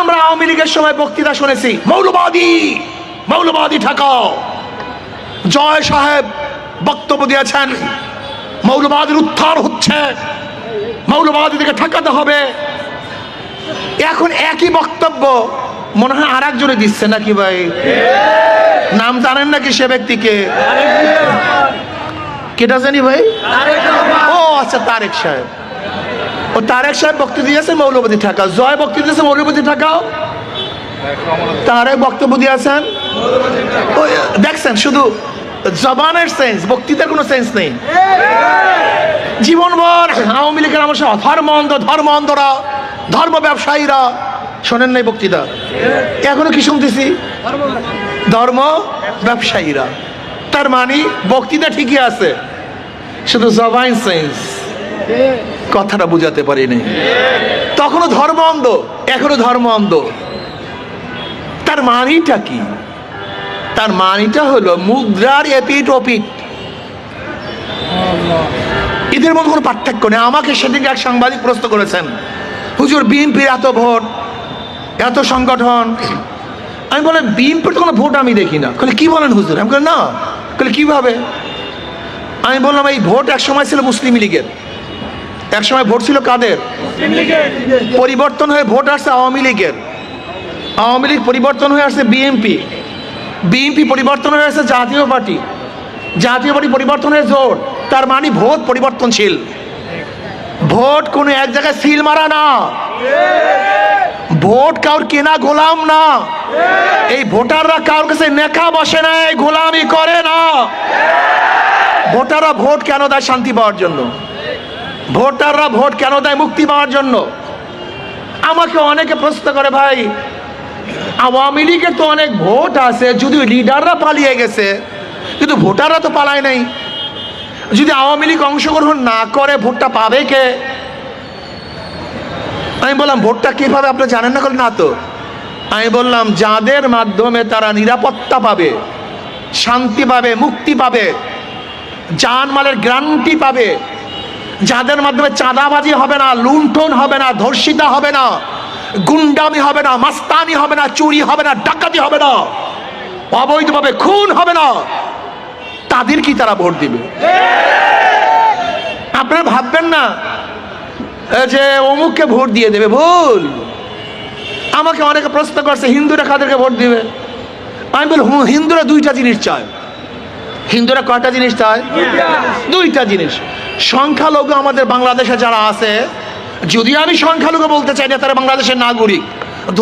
আমরা আওয়ামী লীগের সময় বক্তৃতা শুনেছি। মৌলবাদী মৌলবাদী ঠেকাও। জয় সাহেব বক্তব্য দিয়েছেন মৌলবাদীর উত্থান হচ্ছে মৌলবাদীদেরকে ঠেকাতে হবে। এখন একই বক্তব্য মনে হয় আর একজনে দিচ্ছে নাকি ভাই? নাম জানেন নাকি সে ব্যক্তিকে? কেটা জানি ভাই? ও আচ্ছা তারেক সাহেব। ও তারেক সাহেব বক্তব্য দিয়েছে মৌলবাদী ঠেকাও। জয় বক্তব্য দিয়েছে মৌলবাদী ঠেকাও। তারেক বক্তব্য দিয়েছেন। দেখছেন, শুধু জবানের সেন্স বক্তৃতার কোনো সেন্স নেই। জীবনভর আওয়ামী লীগের আমার সব ধর্ম অন্ধ ধর্ম অন্ধরা ধর্ম ব্যবসায়ীরা, শোনেন নাই বক্তৃতা। এখনও কি শুনতেছি? ধর্ম ব্যবসায়ীরা। তার মানে বক্তৃতা ঠিকই আছে, শুধু জবাইন সেন্স কথাটা বুঝাতে পারিনি। তখনও ধর্ম অন্ধ এখনও ধর্ম অন্ধ। তার মানিটা কি? তার মানিটা হলো মুদ্রার এপিট ওপিট এদের মধ্যে কোনো পার্থক্য নেই। আমাকে সেদিন এক সাংবাদিক প্রশ্ন করেছেন, হুজুর, বিএনপির এত ভোট, এত সংগঠন? আমি বলেন বিএনপির তো কোনো ভোট আমি দেখি না। বলে কি বলেন হুজুর? আমি বলেন না। বলে কীভাবে? আমি বললাম, এই ভোট এক সময় ছিল মুসলিম লীগের। এক সময় ভোট ছিল কাদের? পরিবর্তন হয়ে ভোট আসছে আওয়ামী লীগের। আওয়ামী লীগ পরিবর্তন হয়ে আসছে বিএনপি। বিএনপি পরিবর্তন হয়ে আসছে জাতীয় পার্টি। জাতীয় পার্টি পরিবর্তন হয়ে জোট। তার মানে ভোট পরিবর্তনশীল। ভোট কোনো এক জায়গায় সিল মারা না। ভোট কাউর কেনা গোলাম না। এই ভোটাররা কারোর কাছে নেখা বসে না, এই গোলামি করে না। ভোটাররা ভোট কেন দেয় শান্তি পাওয়ার জন্য? ভোটাররা ভোট কেন দেয় মুক্তি পাওয়ার জন্য? আমাকে অনেকে প্রশ্ন করে, ভাই, আওয়ামী লীগের তো অনেক ভোট আছে যদি লিডাররা পালিয়ে গেছে, কিন্তু ভোটাররা তো পালায় নাই। যদি আওয়ামী লীগ অংশগ্রহণ না করে, ভোটটা পাবে কে? আমি বললাম, ভোটটা কীভাবে? আপনি জানেন না না তো। আমি বললাম, যাদের মাধ্যমে তারা নিরাপত্তা পাবে, শান্তি পাবে, মুক্তি পাবে জানমালের গ্যারান্টি পাবে যাদের মাধ্যমে চাঁদাবাজি হবে না লুণ্ঠন হবে না ধর্ষিতা হবে না গুন্ডামি হবে না মাস্তানি হবে না চুরি হবে না ডাকাতি হবে না অবৈধভাবে খুন হবে না তাদের কি তারা ভোট দিবে? আপনারা ভাববেন না যে অমুককে ভোট দিয়ে দেবে ভুল। আমাকে অনেকে প্রশ্ন করছে হিন্দুরা কাদেরকে ভোট দিবে? আমি বলি হিন্দুরা দুইটা জিনিস চায়। হিন্দুরা কয়টা জিনিস চায়? দুইটা জিনিস। সংখ্যালঘু আমাদের বাংলাদেশে যারা আছে যদি আমি সংখ্যালঘু বলতে চাই না তারা বাংলাদেশের নাগরিক।